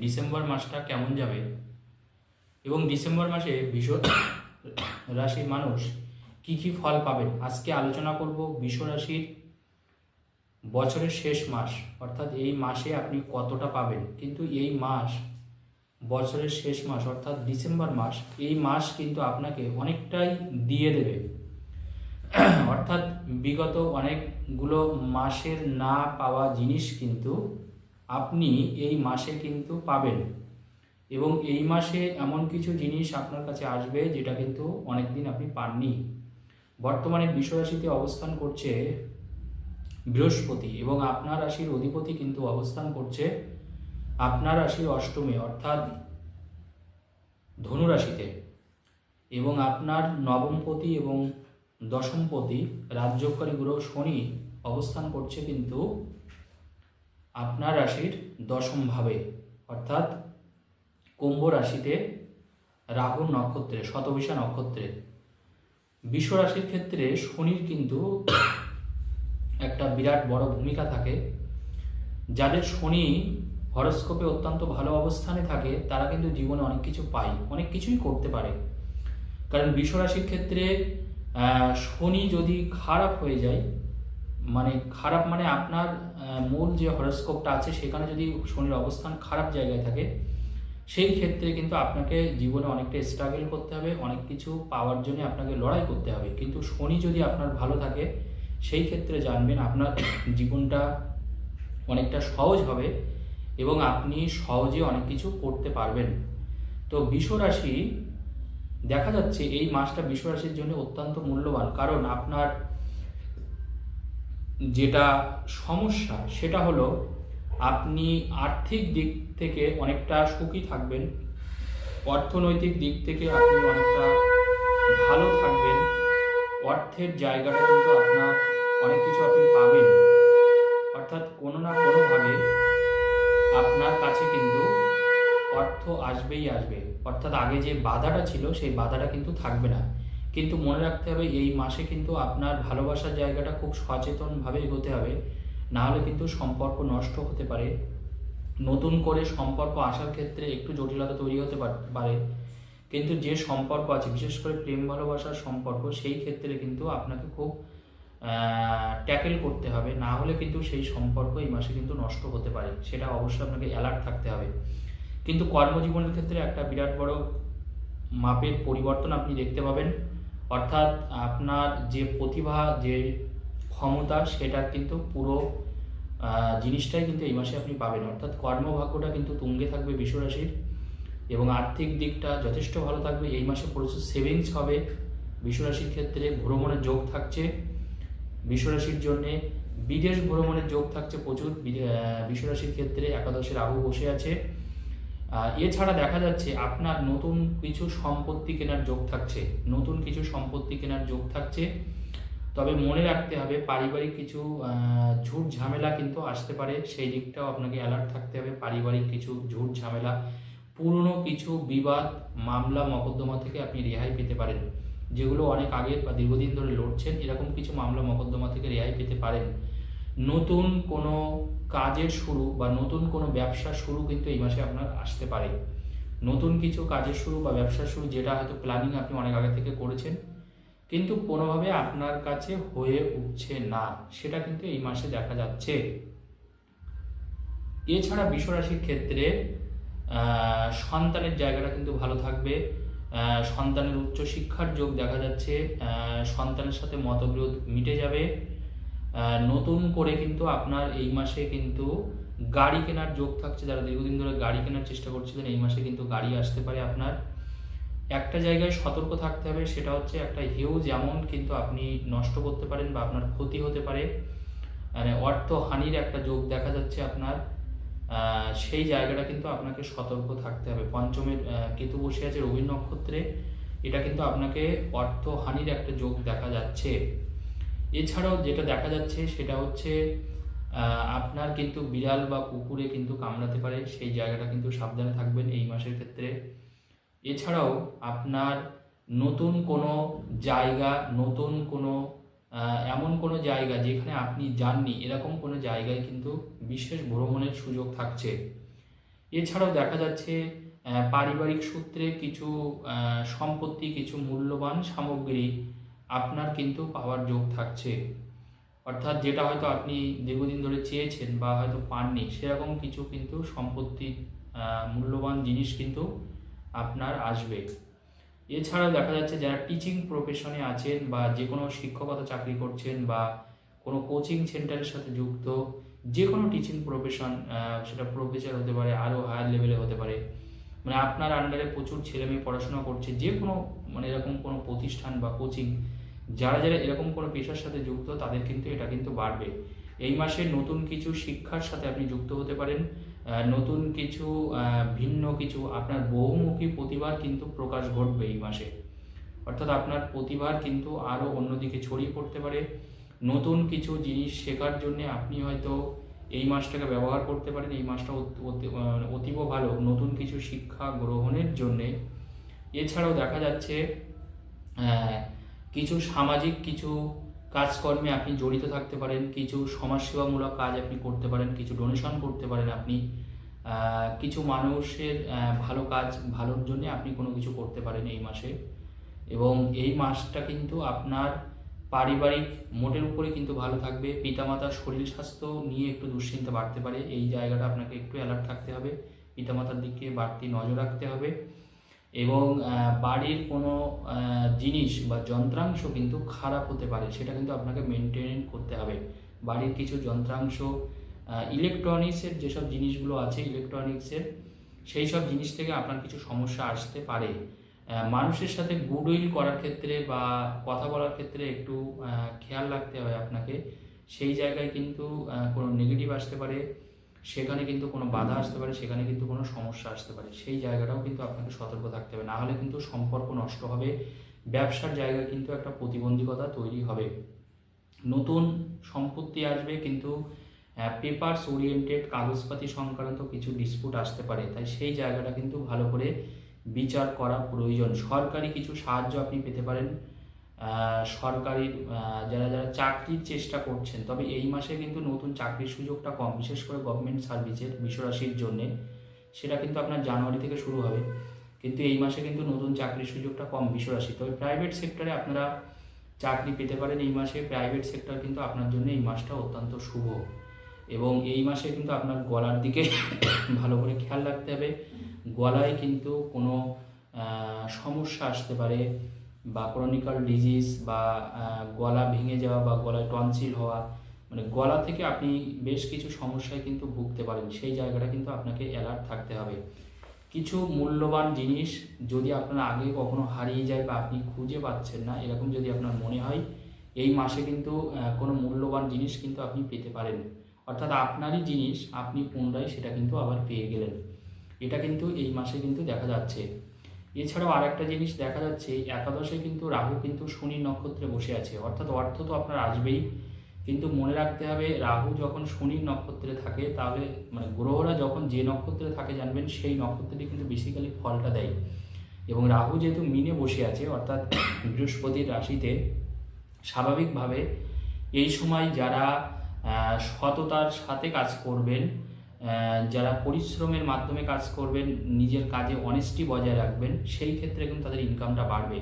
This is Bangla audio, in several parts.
ডিসেম্বর মাসটা কেমন যাবে? এবং ডিসেম্বর মাসে ভীষণ রাশির মানুষ কি কি ফল পাবেন আজকে আলোচনা করব বিষ রাশির বছরের শেষ মাস, অর্থাৎ এই মাসে আপনি কতটা পাবেন। কিন্তু এই মাস, বছরের শেষ মাস, অর্থাৎ ডিসেম্বর মাস, এই মাস কিন্তু আপনাকে অনেকটাই দিয়ে দেবে। অর্থাৎ বিগত অনেকগুলো মাসের না পাওয়া জিনিস কিন্তু আপনি এই মাসে কিন্তু পাবেন। এবং এই মাসে এমন কিছু জিনিস আপনার কাছে আসবে যেটা কিন্তু অনেকদিন আপনি পাননি। বর্তমানে বিশ্বরাশিতে অবস্থান করছে বৃহস্পতি এবং আপনার রাশির অধিপতি কিন্তু অবস্থান করছে আপনার রাশির অষ্টমে, অর্থাৎ ধনুরাশিতে। এবং আপনার নবমপতি এবং দশমপতি রাজ্যকারী গ্রহ শনি অবস্থান করছে কিন্তু আপনার রাশির দশম ভাবে, অর্থাৎ কুম্ভ রাশিতে রাহুর নক্ষত্রে, শতবিশা নক্ষত্রে। বিশ্ব রাশির ক্ষেত্রে শনির কিন্তু একটা বিরাট বড় ভূমিকা থাকে। যাদের শনি হরস্কোপে অত্যন্ত ভালো অবস্থানে থাকে, তারা কিন্তু জীবনে অনেক কিছু পায়, অনেক কিছুই করতে পারে। কারণ বিশ্ব রাশির ক্ষেত্রে শনি যদি খারাপ হয়ে যায় মানে খারাপ মানে আপনার মূল যে হরস্কোপটা আছে, সেখানে যদি শনির অবস্থান খারাপ জায়গায় থাকে, সেই ক্ষেত্রে কিন্তু আপনাকে জীবনে অনেকটা স্ট্রাগল করতে হবে, অনেক কিছু পাওয়ার জন্য আপনাকে লড়াই করতে হবে। কিন্তু শনি যদি আপনার ভালো থাকে, সেই ক্ষেত্রে জানবেন আপনার জীবনটা অনেকটা সহজ হবে এবং আপনি সহজে অনেক কিছু করতে পারবেন। তো বিশ্বরাশি, দেখা যাচ্ছে এই মাসটা বিশ্বরাশির জন্য অত্যন্ত মূল্যবান। কারণ আপনার যেটা সমস্যা, সেটা হলো আপনি আর্থিক দিক থেকে অনেকটা সুখী থাকবেন, অর্থনৈতিক দিক থেকে আপনি অনেকটা ভালো থাকবেন, অর্থের জায়গাটা কিন্তু আপনার অনেক কিছু আপনি পাবেন। অর্থাৎ কোনো না কোনোভাবে আপনার কাছে কিন্তু অর্থ আসবেই আসবে। অর্থাৎ আগে যে বাধাটা ছিল, সেই বাধাটা কিন্তু থাকবে না। কিন্তু মনে রাখতে হবে এই মাসে কিন্তু আপনার ভালোবাসার জায়গাটা খুব সচেতনভাবে এগোতে হবে। না হলে কিন্তু সম্পর্ক নষ্ট হতে পারে। নতুন করে সম্পর্ক আসার ক্ষেত্রে একটু জটিলতা তৈরি হতে পারে কিন্তু যে সম্পর্ক আছে, বিশেষ করে প্রেম ভালোবাসার সম্পর্ক, সেই ক্ষেত্রে কিন্তু আপনাকে খুব ট্যাকেল করতে হবে। না হলে কিন্তু সেই সম্পর্ক এই মাসে কিন্তু নষ্ট হতে পারে। সেটা অবশ্যই আপনাকে অ্যালার্ট থাকতে হবে। কিন্তু কর্মজীবনের ক্ষেত্রে একটা বিরাট বড় মাপের পরিবর্তন আপনি দেখতে পাবেন। অর্থাৎ আপনার যে প্রতিভা যে ক্ষমতা সেটা কিন্তু পুরো জিনিসটাই কিন্তু এই মাসে আপনি পাবেন। অর্থাৎ কর্মভাগ্যটা কিন্তু তুঙ্গে থাকবে বিশ্বরাশির এবং আর্থিক দিকটা যথেষ্ট ভালো থাকবে। এই মাসে প্রচুর সেভিংস হবে। বিশ্বরাশির ক্ষেত্রে ভ্রমণের যোগ থাকছে। বিশ্বরাশির জন্যে বিদেশ ভ্রমণের যোগ থাকছে প্রচুর। বিশ্বরাশির ক্ষেত্রে একাদশের রাহু বসে আছে। আহ, এছাড়া দেখা যাচ্ছে আপনার নতুন কিছু সম্পত্তি কেনার যোগ থাকছে, নতুন কিছু সম্পত্তি কেনার যোগ থাকছে। তবে মনে রাখতে হবে, পারিবারিক কিছু ঝুট ঝামেলা কিন্তু আসতে পারে, সেই দিকটাও আপনাকে অ্যালার্ট থাকতে হবে। পারিবারিক কিছু ঝুট ঝামেলা, পুরনো কিছু বিবাদ, মামলা, মকদ্দমা থেকে আপনি রেহাই পেতে পারেন। যেগুলো অনেক আগের বা দীর্ঘদিন ধরে লড়ছেন, এরকম কিছু মামলা, মকদ্দমা থেকে রেহাই পেতে পারেন। নতুন কোনো কাজের শুরু বা নতুন কোনো ব্যবসা শুরু কিন্তু এই মাসে আপনার আসতে পারে। নতুন কিছু কাজের শুরু বা ব্যবসা শুরু যেটা হয়তো প্ল্যানিং আপনি অনেক আগে থেকে করেছেন, কিন্তু কোনোভাবে আপনার কাছে হয়ে উঠছে না, সেটা কিন্তু এই মাসে দেখা যাচ্ছে। এছাড়া বিশ্বরাশির ক্ষেত্রে সন্তানের জায়গাটা কিন্তু ভালো থাকবে। সন্তানের উচ্চশিক্ষার যোগ দেখা যাচ্ছে। সন্তানের সাথে মতবিরোধ মিটে যাবে। নতুন করে কিন্তু আপনার এই মাসে কিন্তু গাড়ি কেনার যোগ থাকছে। যারা দীর্ঘদিন ধরে গাড়ি কেনার চেষ্টা করছিলেন, এই মাসে কিন্তু গাড়ি আসতে পারে আপনার। একটা জায়গায় সতর্ক থাকতে হবে, সেটা হচ্ছে একটা হিউজ অ্যামাউন্ট কিন্তু আপনি নষ্ট করতে পারেন বা আপনার ক্ষতি হতে পারে। মানে অর্থ হানির একটা যোগ দেখা যাচ্ছে আপনার। সেই জায়গাটা কিন্তু আপনাকে সতর্ক থাকতে হবে। পঞ্চমের কেতু বসে আছে রবি নক্ষত্রে এটা কিন্তু আপনাকে অর্থ হানির একটা যোগ দেখা যাচ্ছে। এছাড়াও যেটা দেখা যাচ্ছে সেটা হচ্ছে আপনার কিন্তু বিড়াল বা কুকুরে কিন্তু কামড়াতে পারে, সেই জায়গাটা কিন্তু সাবধানে থাকবেন এই মাসের ক্ষেত্রে। এছাড়াও আপনার নতুন কোনো জায়গা, নতুন কোনো এমন কোনো জায়গা যেখানে আপনি যাননি, এরকম কোনো জায়গায় কিন্তু বিশেষ ভ্রমণের সুযোগ থাকছে। এছাড়াও দেখা যাচ্ছে পারিবারিক সূত্রে কিছু সম্পত্তি, কিছু মূল্যবান সামগ্রী আপনার কিন্তু পাওয়ার যোগ থাকছে। অর্থাৎ যেটা হয়তো আপনি দীর্ঘদিন ধরে চেয়েছেন বা হয়তো পাননি, সেরকম কিছু কিন্তু সম্পত্তি মূল্যবান জিনিস কিন্তু আপনার আসবে। এছাড়াও দেখা যাচ্ছে যারা টিচিং প্রফেশনে আছেন বা যে কোনো শিক্ষকতা চাকরি করছেন বা কোনো কোচিং সেন্টারের সাথে যুক্ত, যে কোনো টিচিং প্রফেশন সেটা প্রফেসর হতে পারে, আরও হায়ার লেভেলে হতে পারে। মানে আপনার আন্ডারে প্রচুর ছেলেমেয়ে পড়াশোনা করছে, যে কোনো মানে এরকম কোনো প্রতিষ্ঠান বা কোচিং যারা যারা এরকম কোনো পেশার সাথে যুক্ত, তাদের কিন্তু এটা কিন্তু বাড়বে। এই মাসে নতুন কিছু শিক্ষার সাথে আপনি যুক্ত হতে পারেন। নতুন কিছু ভিন্ন কিছু, আপনার বহুমুখী প্রতিভার কিন্তু প্রকাশ ঘটবে এই মাসে। অর্থাৎ আপনার প্রতিভার কিন্তু আরও অন্যদিকে ছড়িয়ে পড়তে পারে। নতুন কিছু জিনিস শেখার জন্য আপনি হয়তো এই মাসটাকে ব্যবহার করতে পারেন। এই মাসটা অতি- অতীব ভালো। নতুন কিছু শিক্ষা গ্রহণের জন্যে। এছাড়াও দেখা যাচ্ছে কিছু সামাজিক, কিছু কাজকর্মে আপনি জড়িত থাকতে পারেন, কিছু সমাজসেবামূলক কাজ আপনি করতে পারেন, কিছু ডোনেশন করতে পারেন আপনি কিছু মানুষের ভালো কাজ, ভালোর জন্য আপনি কোনো কিছু করতে পারেন এই মাসে। এবং এই মাসটা কিন্তু আপনার পারিবারিক মোটের উপরে কিন্তু ভালো থাকবে। পিতামাতার শরীর স্বাস্থ্য নিয়ে একটু দুশ্চিন্তা বাড়তে পারে। এই জায়গাটা আপনাকে একটু অ্যালার্ট থাকতে হবে। পিতামাতার দিকে বাড়তি নজর রাখতে হবে। এবং বাড়ির কোনো জিনিস বা যন্ত্রাংশ কিন্তু খারাপ হতে পারে, সেটা কিন্তু আপনাকে মেনটেন করতে হবে। বাড়ির কিছু যন্ত্রাংশ ইলেকট্রনিক্সের যেসব জিনিসগুলো আছে ইলেকট্রনিক্সের সেই সব জিনিস থেকে আপনার কিছু সমস্যা আসতে পারে। মানুষের সাথে গুডউইল করার ক্ষেত্রে বা কথা বলার ক্ষেত্রে একটু খেয়াল রাখতে হবে আপনাকে। সেই জায়গায় কিন্তু কোনো নেগেটিভ আসতে পারে। সেখানে কিন্তু কোনো বাধা আসতে পারে, সেখানে কিন্তু কোনো সমস্যা আসতে পারে। সেই জায়গাটাও কিন্তু আপনাকে সতর্ক থাকতে হবে। না হলে কিন্তু সম্পর্ক নষ্ট হবে, ব্যবসার জায়গায় কিন্তু একটা প্রতিবন্ধকতা তৈরি হবে। নতুন সম্পত্তি আসবে কিন্তু পেপারস ওরিয়েন্টেড কাগজপাতি সংক্রান্ত কিছু ডিসপুট আসতে পারে। তাই সেই জায়গাটা কিন্তু ভালো করে বিচার করা প্রয়োজন। সরকারি কিছু সাহায্য আপনি পেতে পারেন। সরকারি যারা যারা চাকরির চেষ্টা করছেন, তবে এই মাসে কিন্তু নতুন চাকরির সুযোগটা কম, বিশেষ করে গভর্নমেন্ট সার্ভিসের বিশ্বরাশির জন্যে। সেটা কিন্তু আপনার জানুয়ারি থেকে শুরু হবে। কিন্তু এই মাসে কিন্তু নতুন চাকরির সুযোগটা কম বিশ্বরাশি তবে প্রাইভেট সেক্টরে আপনারা চাকরি পেতে পারেন এই মাসে। প্রাইভেট সেক্টর কিন্তু আপনার জন্য এই মাসটা অত্যন্ত শুভ। এবং এই মাসে কিন্তু আপনার গলার দিকে ভালো করে খেয়াল রাখতে হবে। গলায় কিন্তু কোনো সমস্যা আসতে পারে। বা ক্রনিক্যাল ডিজিজ বা গলা ভেঙে যাওয়া বা গলায় টনসিল হওয়া মানে গলা থেকে আপনি বেশ কিছু সমস্যায় কিন্তু ভুগতে পারেন। সেই জায়গাটা কিন্তু আপনাকে অ্যালার্ট থাকতে হবে। কিছু মূল্যবান জিনিস যদি আপনার আগে কখনো হারিয়ে যায় বা আপনি খুঁজে পাচ্ছেন না, এরকম যদি আপনার মনে হয়, এই মাসে কিন্তু কোনো মূল্যবান জিনিস কিন্তু আপনি পেতে পারেন। অর্থাৎ আপনারই জিনিস, আপনি পুনরায় সেটা কিন্তু আবার পেয়ে গেলেন। এটা কিন্তু এই মাসে কিন্তু দেখা যাচ্ছে। এছাড়াও আরেকটা জিনিস দেখা যাচ্ছে, একাদশে কিন্তু রাহু কিন্তু শনি নক্ষত্রে বসে আছে। অর্থাৎ অর্থ তো আপনার আসবেই। কিন্তু মনে রাখতে হবে, রাহু যখন শনির নক্ষত্রে থাকে, তাহলে মানে গ্রহরা যখন যে নক্ষত্রে থাকে জানবেন, সেই নক্ষত্রটি কিন্তু বেসিক্যালি ফলটা দেয়। এবং রাহু যেহেতু মিনে বসে আছে, অর্থাৎ বৃহস্পতির রাশিতে, স্বাভাবিকভাবে এই সময় যারা সততার সাথে কাজ করবেন যারা পরিশ্রমের মাধ্যমে কাজ করবেন, নিজের কাজে অনেস্টি বজায় রাখবেন, সেই ক্ষেত্রে কিন্তু তাদের ইনকামটা বাড়বে।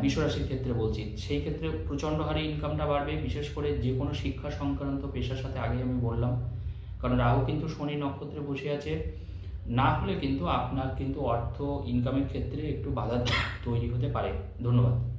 বিশ্বরাশির ক্ষেত্রে বলছি, সেই ক্ষেত্রে প্রচণ্ড হারে ইনকামটা বাড়বে, বিশেষ করে যে কোনো শিক্ষা সংক্রান্ত পেশার সাথে আগে আমি বললাম। কারণ রাহু কিন্তু শনি নক্ষত্রে বসে আছে, না হলে কিন্তু আপনার কিন্তু অর্থ ইনকামের ক্ষেত্রে একটু বাধা তৈরি হতে পারে। ধন্যবাদ।